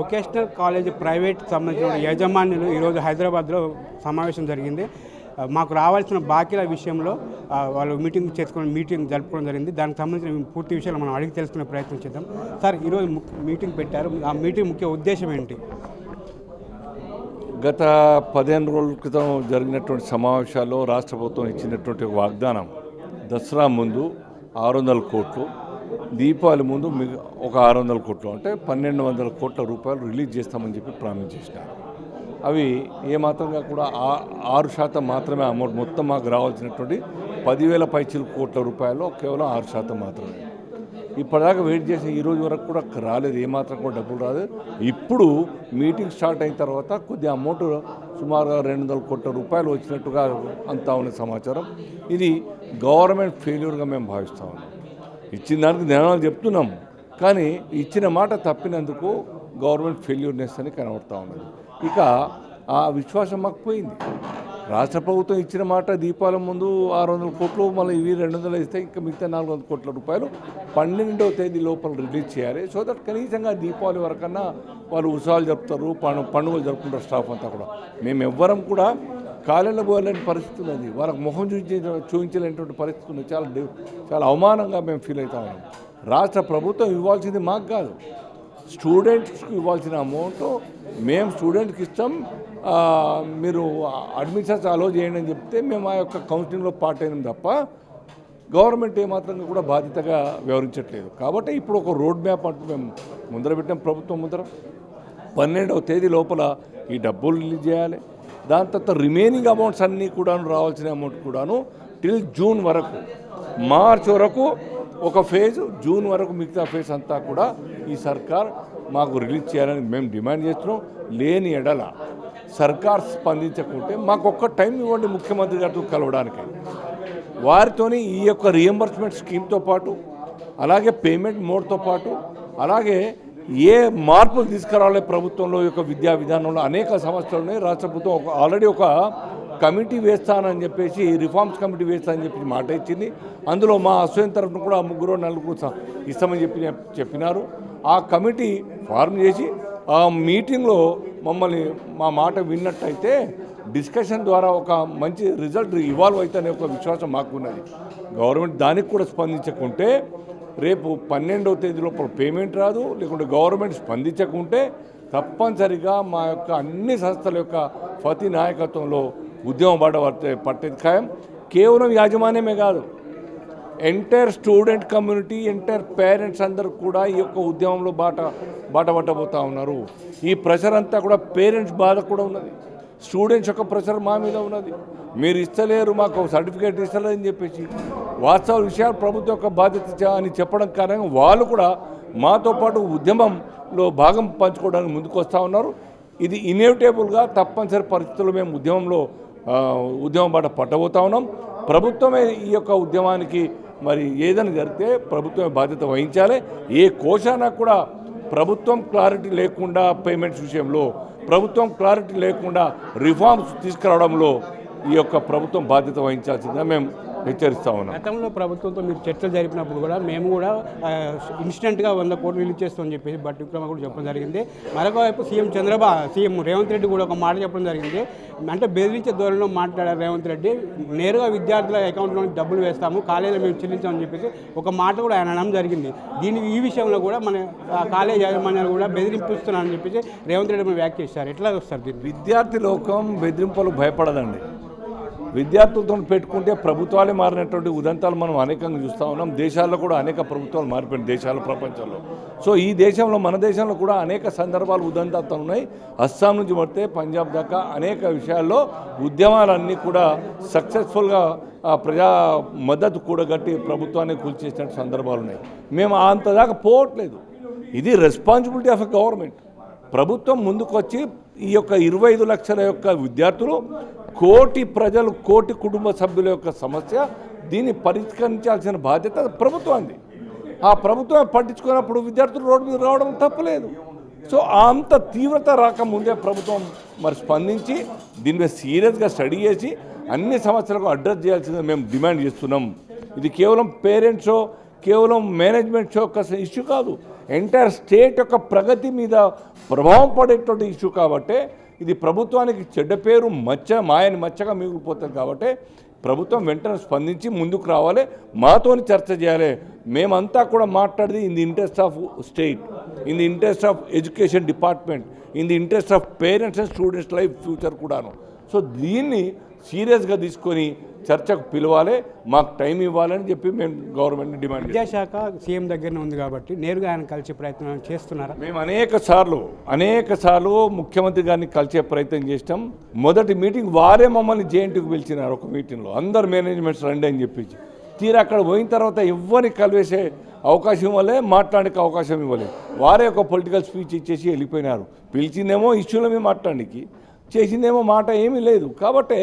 Vocational college private సంబంధించిన యజమానులు ఈరోజు హైదరాబాద్లో సమావేశం జరిగింది. మాకు రావాల్సిన బాకీల విషయంలో వాళ్ళు మీటింగ్ చేసుకుని మీటింగ్ జరుపుకోవడం జరిగింది. దానికి సంబంధించిన పూర్తి విషయాలు మనం అడిగి తెలుసుకునే ప్రయత్నం చేద్దాం. సార్ ఈరోజు ము- మీటింగ్ పెట్టారు. ఆ మీటింగ్ ముఖ్య ఉద్దేశం ఏంటి? గత పదిహేను రోజుల క్రితం జరిగినటువంటి సమావేశాల్లో రాష్ట్ర ప్రభుత్వం ఇచ్చినటువంటి వాగ్దానం దసరా ముందు ఆరు వందల కోట్లు దీపావళి ముందు ఒక ఆరు వందల కోట్లు అంటే పన్నెండు వందల కోట్ల రూపాయలు రిలీజ్ చేస్తామని చెప్పి ప్రామిస్ చేసినారు. అవి ఏమాత్రంగా కూడా ఆ- ఆరు శాతం మాత్రమే అమౌంట్ మొత్తం మాకు రావాల్సినటువంటి పదివేల పైచీల కోట్ల రూపాయలు కేవలం ఆరు శాతం మాత్రమే. ఇప్పటిదాకా వెయిట్ చేసి ఈ రోజు వరకు కూడా రాలేదు ఏమాత్రం కూడా డబ్బులు రాలేదు. ఇప్పుడు మీటింగ్ స్టార్ట్ అయిన తర్వాత కొద్ది అమౌంట్ సుమారుగా రెండు వందల కోట్ల రూపాయలు వచ్చినట్టుగా అంతా ఉన్న సమాచారం. ఇది గవర్నమెంట్ ఫెయిల్యూర్గా మేము భావిస్తా ఉన్నాం. ఇచ్చిన దానికి ధనాలు చెప్తున్నాం. కానీ ఇచ్చిన మాట తప్పినందుకు గవర్నమెంట్ ఫెయిల్యూర్నెస్ అని కనబడతా ఉన్నది. ఇక ఆ విశ్వాసం మాకు పోయింది. రాష్ట్ర ప్రభుత్వం ఇచ్చిన మాట దీపాల ముందు ఆరు వందల కోట్లు మళ్ళీ ఇవి రెండు వందలు ఇస్తే ఇంకా మిగతా నాలుగు వందల కోట్ల రూపాయలు పన్నెండవ తేదీ లోపల రిలీజ్ చేయాలి. సో దట్ కనీసంగా దీపావళి వరకన్నా వాళ్ళు ఉత్సవాలు జరుపుతారు పండు పండుగలు జరుపుకుంటారు స్టాఫ్ అంతా కూడా. మేము ఎవ్వరం కూడా కాలేళ్ళ పోలేని పరిస్థితి ఉన్నది. వాళ్ళకి ముఖం చూపించే చూపించలేనటువంటి పరిస్థితి ఉంది చాలా చాలా అవమానంగా మేము ఫీల్ అవుతా ఉన్నాం. రాష్ట్ర ప్రభుత్వం ఇవ్వాల్సింది మాకు కాదు. స్టూడెంట్స్కి ఇవ్వాల్సిన అమౌంట్ మేము స్టూడెంట్కి ఇస్తాం. మీరు అడ్మిషన్స్ అలో చేయండి అని చెప్తే మేము ఆ యొక్క కౌన్సిలింగ్లో పార్ట్ అయినాం తప్ప గవర్నమెంట్ ఏమాత్రం కూడా బాధ్యతగా వ్యవహరించట్లేదు. కాబట్టి ఇప్పుడు ఒక రోడ్ మ్యాప్ అంటూ మేము ముందర పెట్టాం ప్రభుత్వం ముందర. పన్నెండవ తేదీ లోపల ఈ డబ్బులు రిలీజ్ చేయాలి. దాని తర్వాత రిమైనింగ్ అమౌంట్స్ అన్నీ కూడాను రావాల్సిన అమౌంట్ కూడాను టిల్ జూన్ వరకు. మార్చ్ వరకు ఒక ఫేజ్ జూన్ వరకు మిగతా ఫేజ్ అంతా కూడా ఈ సర్కార్ మాకు రిలీజ్ చేయాలని మేము డిమాండ్ చేస్తున్నాం. లేని ఎడల సర్కార్ స్పందించకుంటే మాకు ఒక్క టైం ఇవ్వండి ముఖ్యమంత్రి గారితో కలవడానికి. వారితోని ఈ యొక్క రియంబర్స్మెంట్ స్కీమ్తో పాటు అలాగే పేమెంట్ మోడ్తో పాటు అలాగే ఏ మార్పులు తీసుకురావాలి ప్రభుత్వంలో యొక్క విద్యా విధానంలో? అనేక సమస్యలు ఉన్నాయి. రాష్ట్ర ప్రభుత్వం ఒక ఆల్రెడీ ఒక కమిటీ వేస్తానని చెప్పేసి రిఫార్మ్స్ కమిటీ వేస్తానని చెప్పి మాట ఇచ్చింది. అందులో మా అసోసియేషన్ తరఫున కూడా ముగ్గురు నలుగురు ఇస్తామని చెప్పి చెప్పినారు. ఆ కమిటీ ఫార్మ్ చేసి ఆ మీటింగ్లో మమ్మల్ని మా మాట విన్నట్టయితే డిస్కషన్ ద్వారా ఒక మంచి రిజల్ట్ ఇవాల్వ్ అవుతుందనే ఒక విశ్వాసం మాకు ఉన్నది గవర్నమెంట్ దానికి కూడా స్పందించకుంటే రేపు పన్నెండవ తేదీ లోపల పేమెంట్ రాదు లేకుంటే గవర్నమెంట్ స్పందించకుంటే తప్పనిసరిగా మా యొక్క అన్ని సంస్థల యొక్క ప్రతి నాయకత్వంలో ఉద్యమం బాట పట్టేది ఖాయం. కేవలం యాజమాన్యమే కాదు entire student community entire parents అందరూ కూడా ఈ యొక్క ఉద్యమంలో బాట బాటపట్టబోతూ ఉన్నారు. ఈ ప్రెషర్ అంతా కూడా పేరెంట్స్ బాధ కూడా ఉన్నది. స్టూడెంట్స్ యొక్క ప్రెషర్ మా మీద ఉన్నది. మీరు ఇస్తలేరు మాకు సర్టిఫికేట్ ఇస్తలేదని చెప్పేసి వాస్తవ విషయాలు ప్రభుత్వం యొక్క బాధ్యత అని చెప్పడం కారణంగా వాళ్ళు కూడా మాతో పాటు ఉద్యమంలో భాగం పంచుకోవడానికి ముందుకు వస్తూ ఉన్నారు. ఇది ఇన్ఎవిటేబుల్గా తప్పనిసరి పరిస్థితుల్లో మేము ఉద్యమంలో ఉద్యమం బాట పట్టబోతా ఉన్నాం. ప్రభుత్వమే ఈ యొక్క ఉద్యమానికి మరి ఏదైనా జరిగితే ప్రభుత్వమే బాధ్యత వహించాలి. ఏ కోశానా కూడా ప్రభుత్వం క్లారిటీ లేకుండా పేమెంట్స్ విషయంలో ప్రభుత్వం క్లారిటీ లేకుండా రిఫార్మ్స్ తీసుకురావడంలో ఈ యొక్క ప్రభుత్వం బాధ్యత వహించాల్సిందిగా మేము హెచ్చరిస్తా ఉన్నాం. గతంలో ప్రభుత్వంతో మీరు చర్చలు జరిపినప్పుడు కూడా మేము కూడా ఇన్స్టెంట్గా వంద కోట్లు రిలీజ్ చేస్తామని చెప్పేసి బట్ విక్రమ కూడా చెప్పడం జరిగింది. మరొక వైపు సీఎం చంద్రబాబు సీఎం రేవంత్ రెడ్డి కూడా ఒక మాట చెప్పడం జరిగింది. అంటే బెదిరించే ధోరణిలో మాట్లాడారు రేవంత్ రెడ్డి నేరుగా విద్యార్థుల అకౌంట్లో డబ్బులు వేస్తాము కాలేజీలో మేము చెల్లించామని చెప్పేసి ఒక మాట కూడా ఆయన అనడం జరిగింది. దీని ఈ విషయంలో కూడా మన కాలేజ్ యాజమాన్యాలు కూడా బెదిరింపుస్తున్నారని చెప్పేసి రేవంత్ రెడ్డి వ్యాఖ్య చేశారు. ఎట్లా వస్తారు విద్యార్థి లోకం బెదిరింపులకు భయపడదండి. విద్యార్థులతో పెట్టుకుంటే ప్రభుత్వాలే మారినటువంటి ఉదంతాలు మనం అనేకంగా చూస్తూ ఉన్నాం. దేశాల్లో కూడా అనేక ప్రభుత్వాలు మారిపోయిన దేశాల ప్రపంచంలో. సో ఈ దేశంలో మన దేశంలో కూడా అనేక సందర్భాలు ఉదంతాలు ఉన్నాయి. అస్సాం నుంచి పడితే పంజాబ్ దాకా అనేక విషయాల్లో ఉద్యమాలన్నీ కూడా సక్సెస్ఫుల్గా ప్రజా మద్దతు కూడగట్టి ప్రభుత్వాన్ని కూల్చేసిన సందర్భాలు ఉన్నాయి. మేము అంతదాకా పోవట్లేదు. ఇది రెస్పాన్సిబిలిటీ ఆఫ్ ఎ గవర్నమెంట్. ప్రభుత్వం ముందుకొచ్చి ఈ యొక్క ఇరవై ఐదు లక్షల యొక్క విద్యార్థులు కోటి ప్రజలు కోటి కుటుంబ సభ్యుల యొక్క సమస్య దీన్ని పరిష్కరించాల్సిన బాధ్యత ప్రభుత్వాన్ని ఆ ప్రభుత్వం పట్టించుకున్నప్పుడు విద్యార్థులు రోడ్డు మీద రావడం తప్పలేదు. సో అంత తీవ్రత రాకముందే ప్రభుత్వం మరి స్పందించి దీని మీద సీరియస్గా స్టడీ చేసి అన్ని సమస్యలకు అడ్రస్ చేయాల్సిందే మేము డిమాండ్ చేస్తున్నాం. ఇది కేవలం పేరెంట్స్ కేవలం మేనేజ్మెంట్ షో ఒక ఇష్యూ కాదు. ఎంటైర్ స్టేట్ యొక్క ప్రగతి మీద ప్రభావం పడేటువంటి ఇష్యూ కాబట్టి ఇది ప్రభుత్వానికి చెడ్డ పేరు మచ్చ మాయని మచ్చగా మిగిలిపోతుంది కాబట్టి ప్రభుత్వం వెంటనే స్పందించి ముందుకు రావాలి మాతోని చర్చ చేయాలి. మేమంతా కూడా మాట్లాడేది in the interest of state in the interest of education department in the interest of parents and students life future కూడాను. సో దీన్ని సీరియస్గా తీసుకొని చర్చకు పిలవాలి మాకు టైం ఇవ్వాలని చెప్పి మేము గవర్నమెంట్ని డిమాండ్ విద్యాశాఖ సీఎం దగ్గరనే ఉంది కాబట్టి నేరుగా ఆయన కలిసే ప్రయత్నం చేస్తున్నారా? మేము అనేక సార్లు అనేక సార్లు ముఖ్యమంత్రి గారిని కలిసే ప్రయత్నం చేసినాం. మొదటి మీటింగ్ వారే మమ్మల్ని జేఎన్టీకి పిలిచినారు ఒక మీటింగ్లో. అందరు మేనేజ్మెంట్స్ రండి అని చెప్పించి తీరా అక్కడ పోయిన తర్వాత ఎవరిని కలివేసే అవకాశం ఇవ్వలే మాట్లాడడానికి అవకాశం ఇవ్వలేదు వారే ఒక పొలిటికల్ స్పీచ్ ఇచ్చేసి వెళ్ళిపోయినారు. పిలిచిందేమో ఇష్యూల మీద మాట్లాడడానికి చేసిందేమో మాట ఏమీ లేదు. కాబట్టి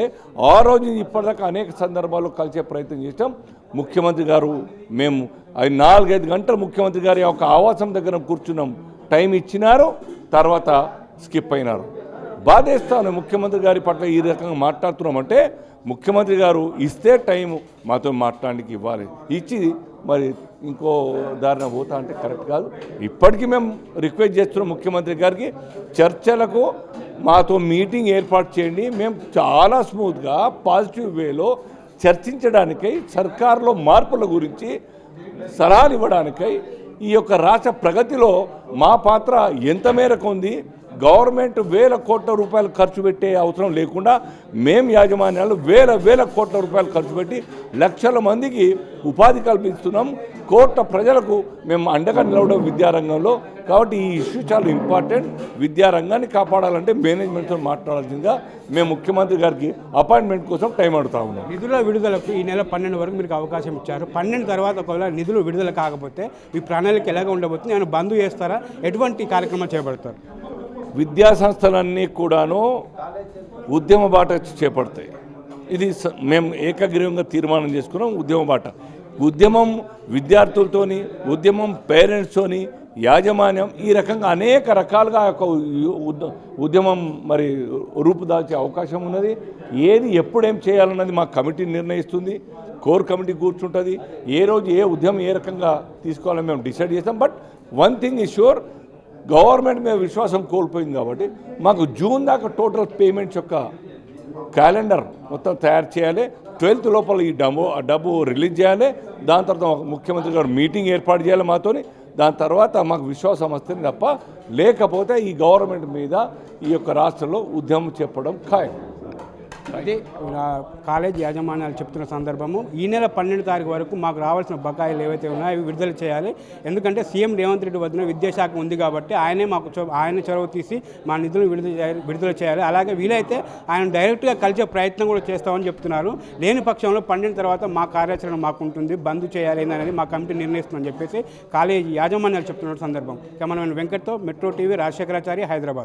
ఆ రోజు ఇప్పటిదాకా అనేక సందర్భాల్లో కలిసే ప్రయత్నం చేసాం ముఖ్యమంత్రి గారు మేము అది నాలుగైదు గంటలు ముఖ్యమంత్రి గారి యొక్క ఆవాసం దగ్గర కూర్చున్నాం. టైం ఇచ్చినారు తర్వాత స్కిప్ అయినారు. బాధేస్తాను ముఖ్యమంత్రి గారి పట్ల ఈ రకంగా మాట్లాడుతున్నామంటే ముఖ్యమంత్రి గారు ఇస్తే టైం మాతో మాట్లాడడానికి ఇవ్వాలి. ఇచ్చి మరి ఇంకో దారిన పోతా అంటే కరెక్ట్ కాదు. ఇప్పటికీ మేము రిక్వెస్ట్ చేస్తున్నాం ముఖ్యమంత్రి గారికి. చర్చలకు మాతో మీటింగ్ ఏర్పాటు చేయండి. మేము చాలా స్మూత్గా పాజిటివ్ వేలో చర్చించడానికై సర్కారులో మార్పుల గురించి సలహాలు ఇవ్వడానికై ఈ యొక్క రాష్ట్ర ప్రగతిలో మా పాత్ర ఎంత మేరకు ఉంది గవర్నమెంట్ వేల కోట్ల రూపాయలు ఖర్చు పెట్టే అవసరం లేకుండా మేము యాజమాన్యాలు వేల వేల కోట్ల రూపాయలు ఖర్చు పెట్టి లక్షల మందికి ఉపాధి కల్పిస్తున్నాం. కోట్ల ప్రజలకు మేము అండగా నిలవడం విద్యారంగంలో. కాబట్టి ఈ ఇష్యూ చాలా ఇంపార్టెంట్. విద్యారంగాన్ని కాపాడాలంటే మేనేజ్మెంట్తో మాట్లాడాల్సిందిగా మేము ముఖ్యమంత్రి గారికి అపాయింట్మెంట్ కోసం టైం అడుగుతా ఉన్నాం. నిధుల విడుదలకు ఈ నెల పన్నెండు వరకు మీకు అవకాశం ఇచ్చారు. పన్నెండు తర్వాత ఒకవేళ నిధులు విడుదల కాకపోతే మీ ప్రణాళిక ఎలాగ ఉండబోతుంది? నేను బంద్ చేస్తారా? ఎటువంటి కార్యక్రమాలు చేపడతారు? విద్యా సంస్థలన్నీ కూడాను ఉద్యమ బాట చేపడతాయి. ఇది స- మేము ఏకగ్రీవంగా తీర్మానం చేసుకున్నాం ఉద్యమ బాట. ఉద్యమం విద్యార్థులతోని ఉద్యమం పేరెంట్స్తోని యాజమాన్యం ఈ రకంగా అనేక రకాలుగా ఒక యొక్క ఉద్యమం మరి రూపుదాల్చే అవకాశం ఉన్నది. ఏది ఎప్పుడేం చేయాలన్నది మా కమిటీ నిర్ణయిస్తుంది. కోర్ కమిటీ కూర్చుంటుంది. ఏ రోజు ఏ ఉద్యమం ఏ రకంగా తీసుకోవాలని మేము డిసైడ్ చేస్తాం. But one thing is sure government మీద విశ్వాసం కోల్పోయింది కాబట్టి మాకు జూన్ దాకా టోటల్ పేమెంట్స్ యొక్క క్యాలెండర్ మొత్తం తయారు చేయాలి. ట్వెల్త్ లోపల ఈ డబ్బు ఆ డబ్బు రిలీజ్ చేయాలి. దాని తర్వాత ముఖ్యమంత్రి గారు మీటింగ్ ఏర్పాటు చేయాలి మాతోని. దాని తర్వాత మాకు విశ్వాసం వస్తుంది తప్ప లేకపోతే ఈ గవర్నమెంట్ మీద ఈ యొక్క రాష్ట్రంలో ఉద్యమం చెప్పడం ఖాయం. ఇది కాలేజ్ యాజమాన్యాలు చెప్తున్న సందర్భము ఈ నెల పన్నెండు తారీఖు వరకు మాకు రావాల్సిన బకాయిలు ఏవైతే ఉన్నాయో అవి విడుదల చేయాలి. ఎందుకంటే సీఎం రేవంత్ రెడ్డి వద్ద విద్యాశాఖ ఉంది కాబట్టి ఆయనే మాకు ఆయన చొరవ తీసి మా నిధులు విడుదల చేయాలి విడుదల చేయాలి. అలాగే వీలైతే ఆయన డైరెక్ట్గా కలిసే ప్రయత్నం కూడా చేస్తామని చెప్తున్నారు. లేని పక్షంలో పన్నెండు తర్వాత మా కార్యాచరణ మాకు ఉంటుంది బంద్ చేయాలి అనేది మా కమిటీ నిర్ణయిస్తుందని చెప్పేసి కాలేజీ యాజమాన్యాలు చెప్తున్న సందర్భం. కెమెరామెన్ వెంకట్తో మెట్రో టీవీ రాజశేఖరాచారి హైదరాబాద్.